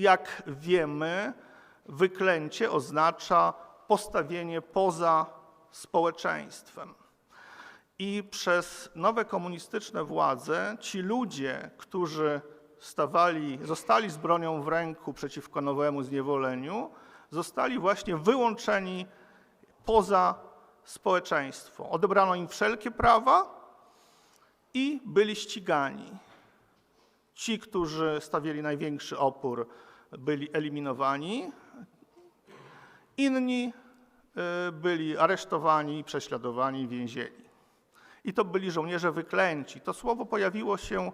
jak wiemy, wyklęcie oznacza postawienie poza społeczeństwem. I przez nowe komunistyczne władze ci ludzie, którzy stawali, zostali z bronią w ręku przeciwko nowemu zniewoleniu, zostali właśnie wyłączeni poza społeczeństwo. Odebrano im wszelkie prawa i byli ścigani. Ci, którzy stawiali największy opór, byli eliminowani. Inni y, byli aresztowani, prześladowani, więzieni. I to byli żołnierze wyklęci. To słowo pojawiło się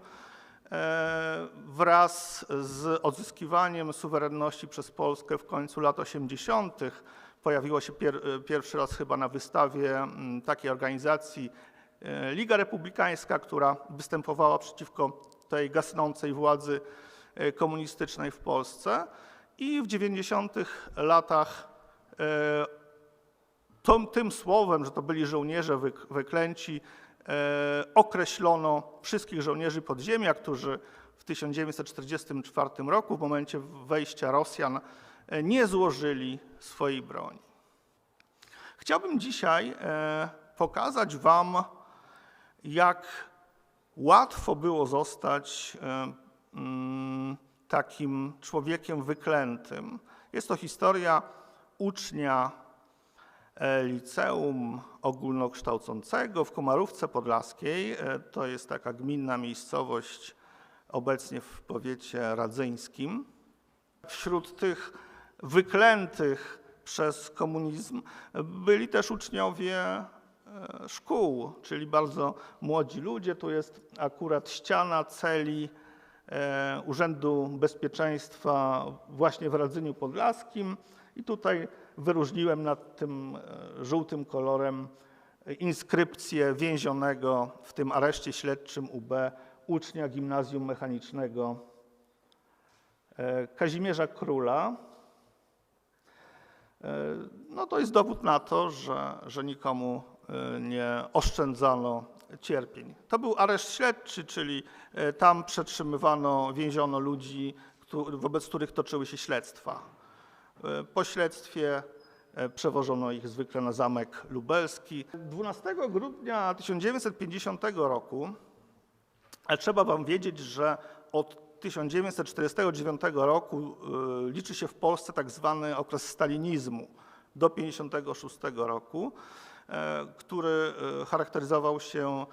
e, wraz z odzyskiwaniem suwerenności przez Polskę w końcu lat 80. Pojawiło się pier, pierwszy raz chyba na wystawie takiej organizacji e, Liga Republikańska, która występowała przeciwko tej gasnącej władzy e, komunistycznej w Polsce. I w 90. latach e, tą, tym słowem, że to byli żołnierze wyk- wyklęci, e, określono wszystkich żołnierzy podziemia, którzy w 1944 roku, w momencie wejścia Rosjan, e, nie złożyli swojej broni. Chciałbym dzisiaj e, pokazać Wam, jak łatwo było zostać e, takim człowiekiem wyklętym. Jest to historia ucznia e, liceum ogólnokształcącego w Komarówce Podlaskiej. E, To jest taka gminna miejscowość obecnie w powiecie radzyńskim. Wśród tych wyklętych przez komunizm byli też uczniowie e, szkół, czyli bardzo młodzi ludzie. Tu jest akurat ściana celi Urzędu Bezpieczeństwa właśnie w Radzyniu Podlaskim i tutaj wyróżniłem nad tym e, żółtym kolorem inskrypcję więzionego w tym areszcie śledczym UB ucznia gimnazjum mechanicznego e, Kazimierza Króla. E, No to jest dowód na to, że, że nikomu e, nie oszczędzano cierpień. To był areszt śledczy, czyli e, tam przetrzymywano, więziono ludzi, wobec których toczyły się śledztwa. E, Po śledztwie e, przewożono ich zwykle na zamek lubelski. 12 grudnia 1950 roku ale trzeba wam wiedzieć, że od 1949 roku liczy się w Polsce tak zwany okres stalinizmu do 1956 roku, który e, charakteryzował się,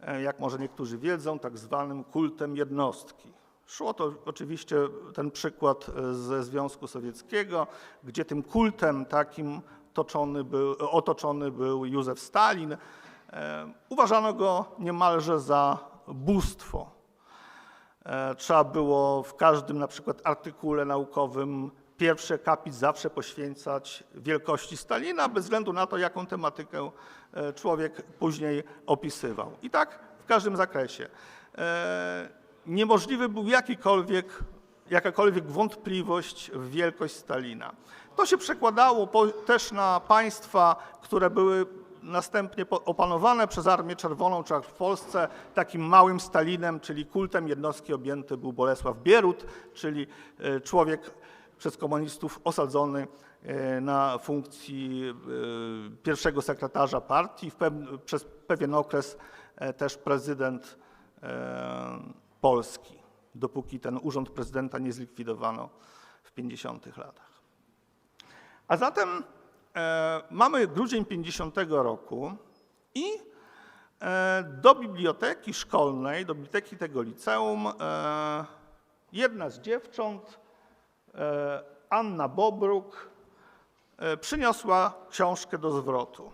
e, jak może niektórzy wiedzą, tak zwanym kultem jednostki. Szło to oczywiście ten przykład e, ze Związku Sowieckiego, gdzie tym kultem takim był, otoczony był Józef Stalin. E, Uważano go niemalże za bóstwo. E, Trzeba było w każdym na przykład artykule naukowym pierwszy akapit zawsze poświęcać wielkości Stalina, bez względu na to, jaką tematykę e, człowiek później opisywał. I tak w każdym zakresie. E, Niemożliwy był jakikolwiek, jakakolwiek wątpliwość w wielkość Stalina. To się przekładało też na państwa, które były następnie opanowane przez Armię Czerwoną, czy w Polsce takim małym Stalinem, czyli kultem jednostki objęty był Bolesław Bierut, czyli e, człowiek przez komunistów osadzony e, na funkcji e, pierwszego sekretarza partii, przez pewien okres e, też prezydent Polski, dopóki ten urząd prezydenta nie zlikwidowano w 50 latach. A zatem mamy grudzień 50 roku i do biblioteki szkolnej, do biblioteki tego liceum, jedna z dziewcząt, Anna Bobruk, e, przyniosła książkę do zwrotu.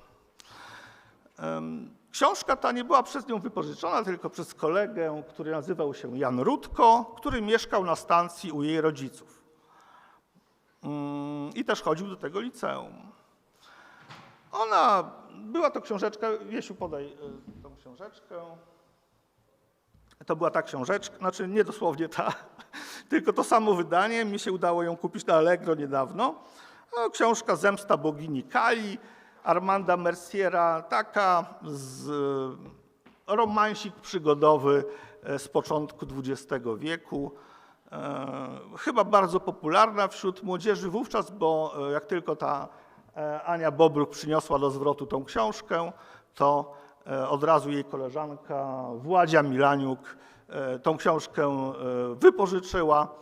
Książka ta nie była przez nią wypożyczona, tylko przez kolegę, który nazywał się Jan Rudko, który mieszkał na stacji u jej rodziców. Mm, I też chodził do tego liceum. Ona, była to książeczka, Wiesiu podaj y, tą książeczkę. To była ta książeczka, znaczy nie dosłownie ta, tylko to samo wydanie. Mi się udało ją kupić na Allegro niedawno. No, książka Zemsta bogini Kali, Armanda Merciera, taka z romansik przygodowy e, z początku XX wieku. e, chyba bardzo popularna wśród młodzieży wówczas, bo e, jak tylko ta e, Ania Bobruk przyniosła do zwrotu tą książkę, to e, od razu jej koleżanka Władzia Milaniuk e, tą książkę e, wypożyczyła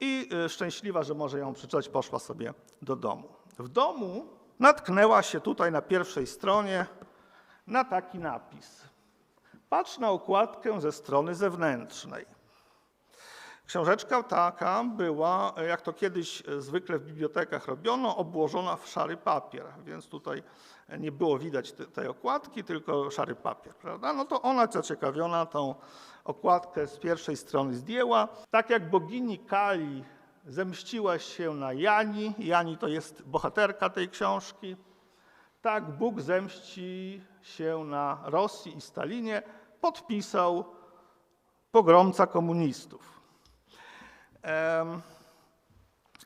i e, szczęśliwa, że może ją przeczytać, poszła sobie do domu. W domu natknęła się tutaj na pierwszej stronie na taki napis. Patrz na okładkę ze strony zewnętrznej. Książeczka taka była, jak to kiedyś e, zwykle w bibliotekach robiono, obłożona w szary papier, więc tutaj e, nie było widać te- tej okładki, tylko szary papier, prawda? No to ona zaciekawiona tą okładkę z pierwszej strony zdjęła. Tak jak bogini Kali zemściła się na Jani, Jani to jest bohaterka tej książki, tak Bóg zemści się na Rosji i Stalinie, podpisał pogromca komunistów.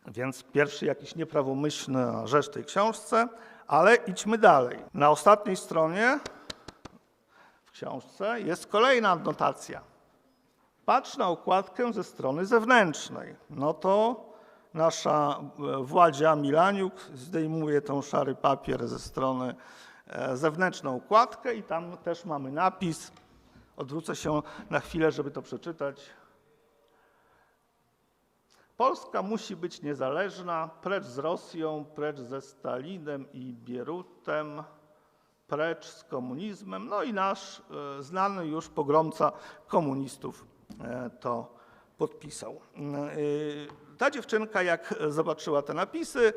Więc pierwszy jakiś nieprawomyślna rzecz tej książce, ale idźmy dalej. Na ostatniej stronie w książce jest kolejna adnotacja. Patrz na okładkę ze strony zewnętrznej. No to nasza e, Władzia Milaniuk zdejmuje tą szary papier ze strony e, zewnętrzną okładkę i tam też mamy napis. Odwrócę się na chwilę, żeby to przeczytać. Polska musi być niezależna, precz z Rosją, precz ze Stalinem i Bierutem, precz z komunizmem. No i nasz e, znany już pogromca komunistów e, to podpisał. E, Ta dziewczynka, jak zobaczyła te napisy,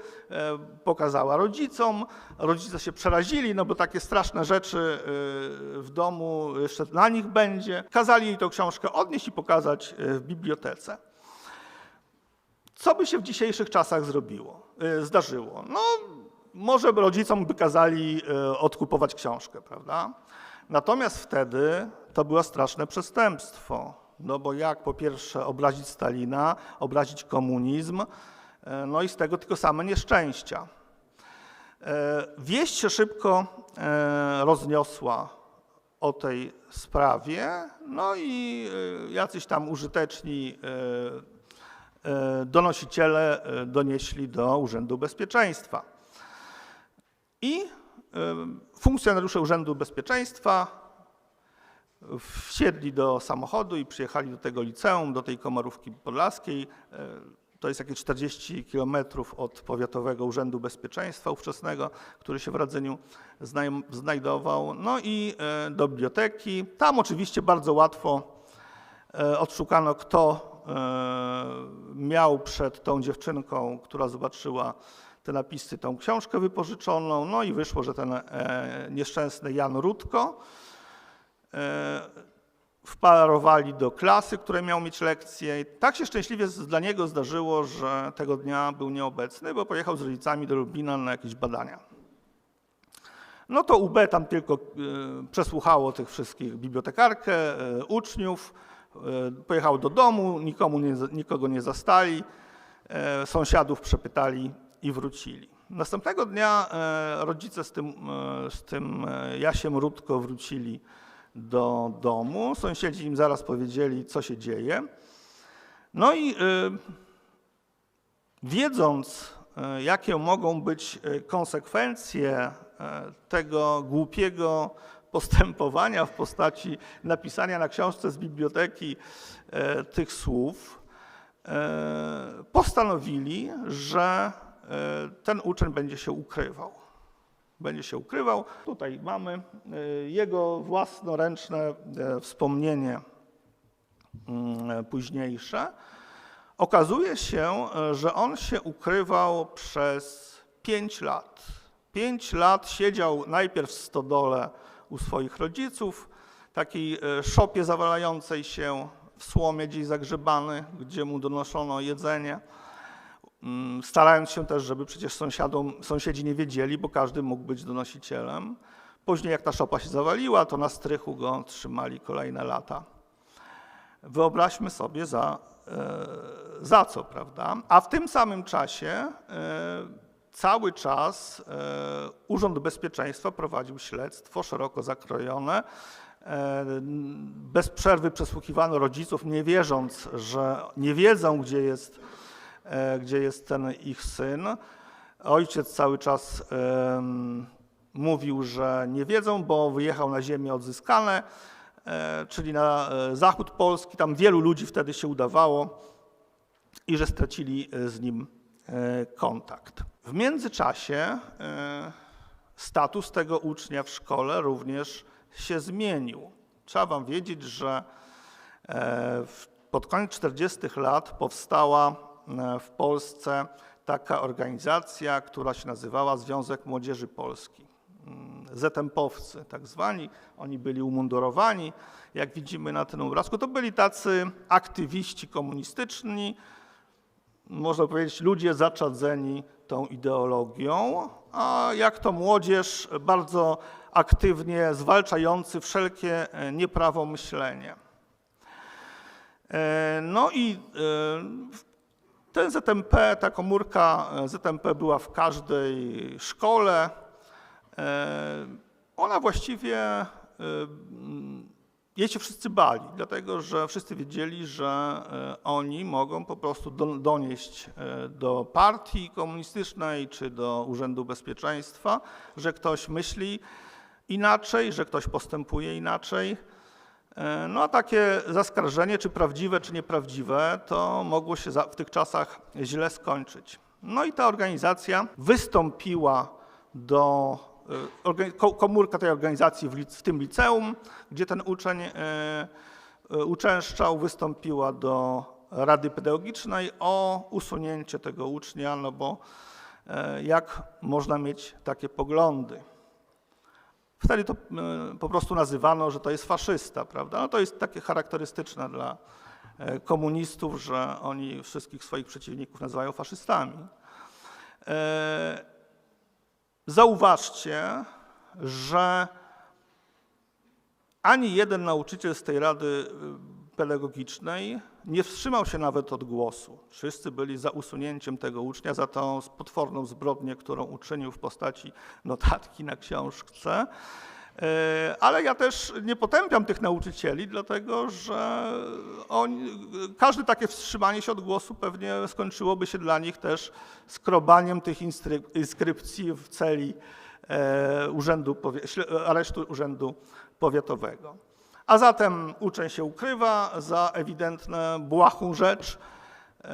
pokazała rodzicom. Rodzice się przerazili, no bo takie straszne rzeczy w domu jeszcze dla nich będzie. Kazali jej tą książkę odnieść i pokazać w bibliotece. Co by się w dzisiejszych czasach zrobiło, y, zdarzyło? No, może rodzicom by kazali y, odkupować książkę, prawda? Natomiast wtedy to było straszne przestępstwo. No bo jak po pierwsze obrazić Stalina, obrazić komunizm, y, no i z tego tylko same nieszczęścia. Wieść się szybko rozniosła o tej sprawie, no i jacyś tam użyteczni donosiciele e, donieśli do Urzędu Bezpieczeństwa. I e, funkcjonariusze Urzędu Bezpieczeństwa wsiedli do samochodu i przyjechali do tego liceum, do tej komorówki podlaskiej. E, To jest jakieś 40 kilometrów od Powiatowego Urzędu Bezpieczeństwa ówczesnego, który się w Radzyniu znaj- znajdował. No i e, do biblioteki. Tam oczywiście bardzo łatwo e, odszukano, kto e, miał przed tą dziewczynką, która zobaczyła te napisy, tą książkę wypożyczoną. No i wyszło, że ten e, nieszczęsny Jan Rutko e, wparowali do klasy, której miał mieć lekcję. I tak się szczęśliwie dla niego zdarzyło, że tego dnia był nieobecny, bo pojechał z rodzicami do Lublina na jakieś badania. No to UB tam tylko e, przesłuchało tych wszystkich bibliotekarkę, e, uczniów, e, pojechało do domu, nikomu nie, nikogo nie zastali, e, sąsiadów przepytali i wrócili. Następnego dnia e, rodzice z tym, z tym Jasiem Rutko wrócili do domu. Sąsiedzi im zaraz powiedzieli, co się dzieje. No i wiedząc, jakie mogą być konsekwencje tego głupiego postępowania w postaci napisania na książce z biblioteki e, tych słów, e, postanowili, że e, ten uczeń będzie się ukrywał. Będzie się ukrywał. Tutaj mamy jego własnoręczne wspomnienie mm, późniejsze. Okazuje się, że on się ukrywał przez pięć lat. Pięć lat siedział najpierw w stodole u swoich rodziców, takiej e, szopie zawalającej się w słomie gdzieś zagrzebany, gdzie mu donoszono jedzenie. Mm, Starając się też, żeby przecież sąsiadom, sąsiedzi nie wiedzieli, bo każdy mógł być donosicielem. Później jak ta szopa się zawaliła, to na strychu go trzymali kolejne lata. Wyobraźmy sobie za, e, za co, prawda? A w tym samym czasie e, cały czas e, Urząd Bezpieczeństwa prowadził śledztwo szeroko zakrojone E, Bez przerwy przesłuchiwano rodziców, nie wierząc, że nie wiedzą, gdzie jest, e, gdzie jest ten ich syn. Ojciec cały czas mówił, że nie wiedzą, bo wyjechał na ziemię odzyskane, czyli na zachód Polski. Tam wielu ludzi wtedy się udawało i że stracili z nim kontakt. W międzyczasie e, status tego ucznia w szkole również się zmienił. Trzeba wam wiedzieć, że e, pod koniec 40. lat powstała e, w Polsce taka organizacja, która się nazywała Związek Młodzieży Polski. Mm, Zetempowcy tak zwani, oni byli umundurowani, jak widzimy na tym obrazku. To byli tacy aktywiści komunistyczni, można powiedzieć, ludzie zaczadzeni tą ideologią, a jak to młodzież bardzo aktywnie zwalczający wszelkie e, nieprawomyślenie. E, No i e, ten ZMP, ta komórka ZMP była w każdej szkole. Ona właściwie, jej się wszyscy bali, dlatego że wszyscy wiedzieli, że e, oni mogą po prostu do- donieść e, do partii komunistycznej czy do Urzędu Bezpieczeństwa, że ktoś myśli inaczej, że ktoś postępuje inaczej. E, No a takie zaskarżenie, czy prawdziwe, czy nieprawdziwe, to mogło się w tych czasach źle skończyć. No i ta organizacja wystąpiła do, komórka tej organizacji w, tym liceum, gdzie ten uczeń e, e, uczęszczał, wystąpiła do Rady Pedagogicznej o usunięcie tego ucznia, no bo e, jak można mieć takie poglądy. Wtedy to e, po prostu nazywano, że to jest faszysta, prawda? No to jest takie charakterystyczne dla e, komunistów, że oni wszystkich swoich przeciwników nazywają faszystami. Zauważcie, że ani jeden nauczyciel z tej rady y, pedagogicznej nie wstrzymał się nawet od głosu. Wszyscy byli za usunięciem tego ucznia, za tą potworną zbrodnię, którą uczynił w postaci notatki na książce. E, Ale ja też nie potępiam tych nauczycieli, dlatego że oni, każde takie wstrzymanie się od głosu pewnie skończyłoby się dla nich też skrobaniem tych inskrypcji w celi e, urzędu, aresztu Urzędu Powiatowego. A zatem uczeń się ukrywa za ewidentną błahą rzecz. E,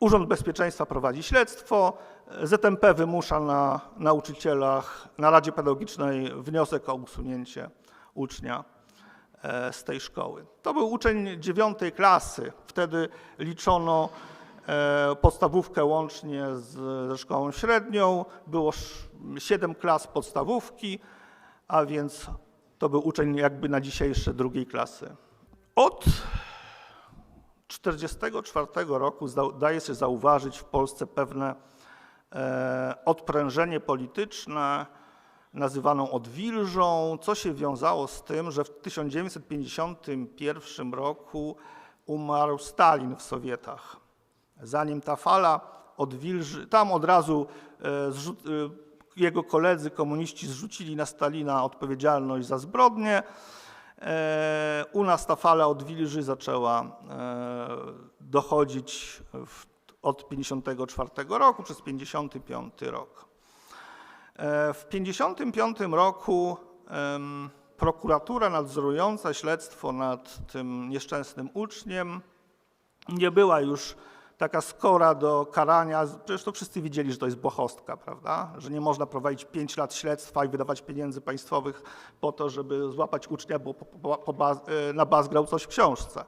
Urząd Bezpieczeństwa prowadzi śledztwo. ZMP wymusza na nauczycielach, na Radzie Pedagogicznej wniosek o usunięcie ucznia e, z tej szkoły. To był uczeń dziewiątej klasy. Wtedy liczono e, podstawówkę łącznie z, ze szkołą średnią. Było siedem klas podstawówki, a więc to był uczeń jakby na dzisiejsze drugiej klasy. Od 1944 roku zda- daje się zauważyć w Polsce pewne odprężenie polityczne, nazywaną odwilżą, co się wiązało z tym, że w 1951 roku umarł Stalin w Sowietach. Zanim ta fala odwilży, tam od razu e, zrzu- e, jego koledzy komuniści zrzucili na Stalina odpowiedzialność za zbrodnie. E, U nas ta fala odwilży zaczęła e, dochodzić w, od 1954 roku przez 1955 rok. E, W 1955 roku prokuratura nadzorująca śledztwo nad tym nieszczęsnym uczniem nie była już taka skora do karania. To wszyscy widzieli, że to jest błahostka, prawda? Że nie można prowadzić 5 lat śledztwa i wydawać pieniędzy państwowych po to, żeby złapać ucznia, bo po, po, po e, na baz grał coś w książce.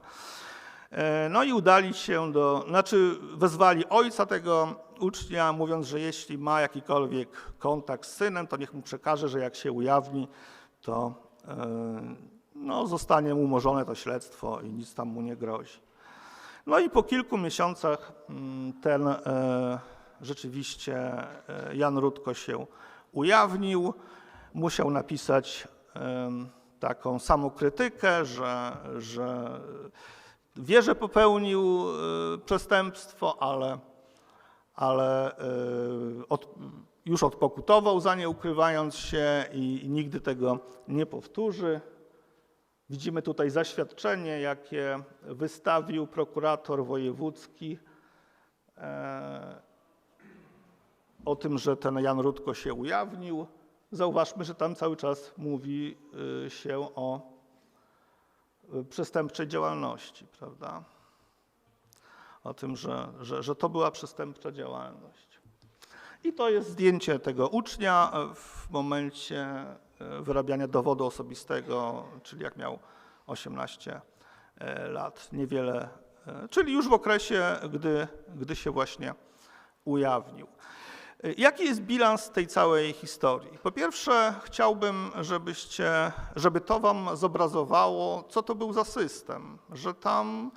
E, No i udali się do, znaczy wezwali ojca tego ucznia, mówiąc, że jeśli ma jakikolwiek kontakt z synem, to niech mu przekaże, że jak się ujawni, to e, no, zostanie umorzone to śledztwo i nic tam mu nie grozi. No i po kilku miesiącach mm, ten e, rzeczywiście Jan Rudko się ujawnił. Musiał napisać taką samokrytykę, że, że wie, że popełnił e, przestępstwo, ale, ale e, od, już odpokutował za nie, ukrywając się i, i nigdy tego nie powtórzy. Widzimy tutaj zaświadczenie, jakie wystawił prokurator wojewódzki e, o tym, że ten Jan Rudko się ujawnił. Zauważmy, że tam cały czas mówi się o przestępczej działalności, prawda? O tym, że, że, że to była przestępcza działalność. I to jest zdjęcie tego ucznia e, w momencie e, wyrabiania dowodu osobistego, czyli jak miał 18 e, lat, niewiele, czyli już w okresie, gdy, gdy się właśnie ujawnił. Jaki jest bilans tej całej historii? Po pierwsze, chciałbym, żebyście, żeby to wam zobrazowało, co to był za system, że tam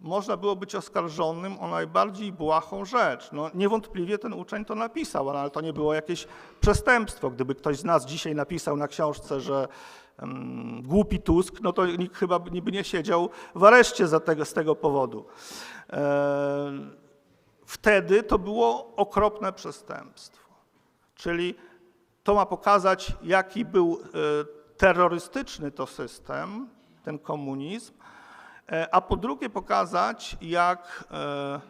można było być oskarżonym o najbardziej błahą rzecz. No, niewątpliwie ten uczeń to napisał, ale to nie było jakieś przestępstwo. Gdyby ktoś z nas dzisiaj napisał na książce, że mm, głupi Tusk, no to nikt chyba by nie siedział w areszcie za tego, z tego powodu. E, wtedy to było okropne przestępstwo. Czyli to ma pokazać, jaki był e, terrorystyczny to system, ten komunizm, e, a po drugie pokazać, jak e,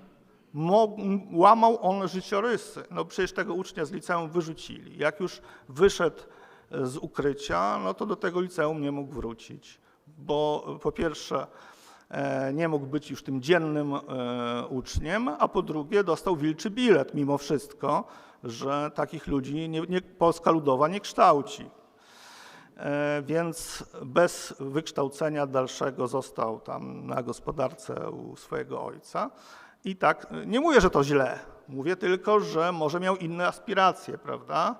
łamał on życiorysy. No przecież tego ucznia z liceum wyrzucili. Jak już wyszedł z ukrycia, no to do tego liceum nie mógł wrócić, bo po pierwsze nie mógł być już tym dziennym e, uczniem, a po drugie dostał wilczy bilet mimo wszystko, że takich ludzi nie, nie, Polska Ludowa nie kształci. E, Więc bez wykształcenia dalszego został tam na gospodarce u swojego ojca. I tak, e, nie mówię, że to źle, mówię tylko, że może miał inne aspiracje, prawda?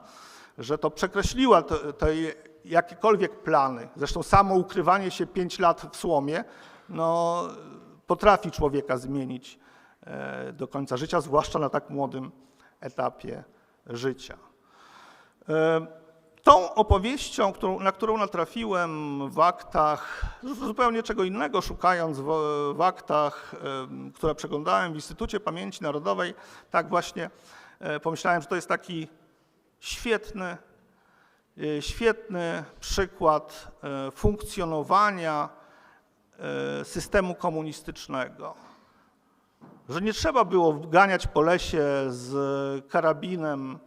Że to przekreśliła te, te jakiekolwiek plany. Zresztą samo ukrywanie się pięć lat w słomie, no, potrafi człowieka zmienić e, do końca życia, zwłaszcza na tak młodym etapie życia. E, Tą opowieścią, na którą natrafiłem w aktach, zupełnie czego innego szukając w, aktach, em, które przeglądałem w Instytucie Pamięci Narodowej, tak właśnie e, pomyślałem, że to jest taki świetny, e, świetny przykład e, funkcjonowania e, systemu komunistycznego że nie trzeba było ganiać po lesie z karabinem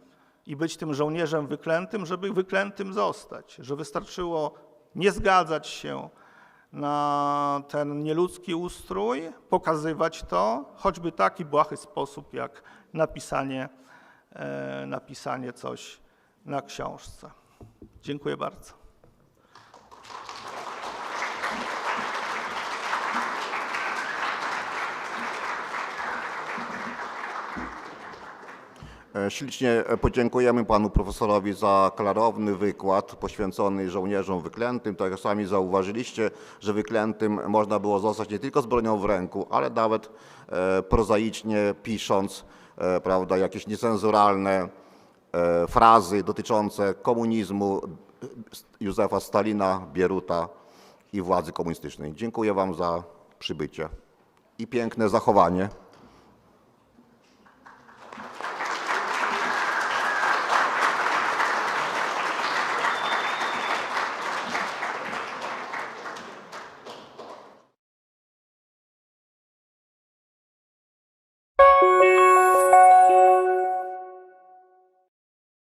i być tym żołnierzem wyklętym, żeby wyklętym zostać, że wystarczyło nie zgadzać się na ten nieludzki ustrój, pokazywać to, choćby taki błahy sposób jak napisanie, e, napisanie coś na książce. Dziękuję bardzo. E, Ślicznie podziękujemy panu profesorowi za klarowny wykład poświęcony żołnierzom wyklętym. Tak jak sami zauważyliście, że wyklętym można było zostać nie tylko z bronią w ręku, ale nawet e, prozaicznie pisząc e, prawda, jakieś niecenzuralne e, frazy dotyczące komunizmu e, Józefa Stalina, Bieruta i władzy komunistycznej. Dziękuję wam za przybycie i piękne zachowanie.